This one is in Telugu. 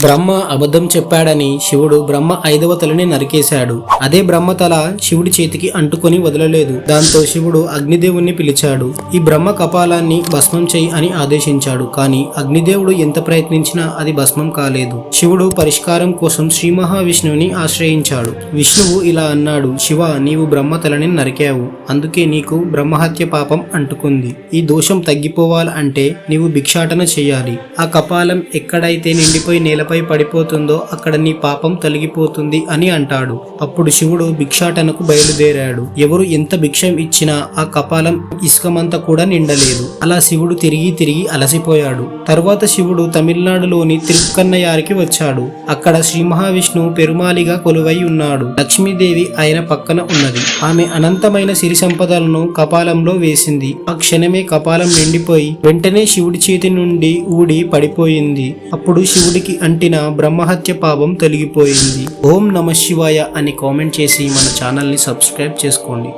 బ్రహ్మ అబద్ధం చెప్పాడని శివుడు బ్రహ్మ ఐదవ తలని నరికేశాడు. అదే బ్రహ్మ తల శివుడి చేతికి అంటుకొని వదలలేదు. దాంతో శివుడు అగ్నిదేవుణ్ణి పిలిచాడు. ఈ బ్రహ్మ కపాలాన్ని భస్మం చేయి అని ఆదేశించాడు. కానీ అగ్నిదేవుడు ఎంత ప్రయత్నించినా అది భస్మం కాలేదు. శివుడు పరిష్కారం కోసం శ్రీ మహావిష్ణువుని ఆశ్రయించాడు. విష్ణువు ఇలా అన్నాడు శివ నీవు బ్రహ్మ తలని నరికావు. అందుకే నీకు బ్రహ్మహత్య పాపం అంటుకుంది. ఈ దోషం తగ్గిపోవాలంటే నీవు భిక్షాటన చేయాలి. ఆ కపాలం ఎక్కడైతే నిండిపోయి నేలపై పడిపోతుందో అక్కడ నీ పాపం తొలగిపోతుంది అని అంటాడు. అప్పుడు శివుడు భిక్షాటనకు బయలుదేరాడు. ఎవరు ఎంత భిక్షం ఇచ్చినా ఆ కపాలం ఇసుకమంతా కూడా నిండలేదు. అలా శివుడు తిరిగి తిరిగి అలసిపోయాడు. తరువాత శివుడు తమిళనాడులోని తిరుక్కన్నయారికి వచ్చాడు. అక్కడ శ్రీ మహావిష్ణువు పెరుమాలిగా కొలువై ఉన్నాడు. లక్ష్మీదేవి ఆయన పక్కన ఉన్నది. ఆమె అనంతమైన సిరి సంపదలను కపాలంలో వేసింది. ఆ క్షణమే కపాలం నిండిపోయి వెంటనే శివుడి చేతి నుండి ఊడి పడిపోయింది. అప్పుడు శివుడికి అంటిన బ్రహ్మహత్య పాపం తొలగిపోయింది. ఓం నమ శివాయ అని కామెంట్ చేసి మన ఛానల్ని సబ్స్క్రైబ్ చేసుకోండి.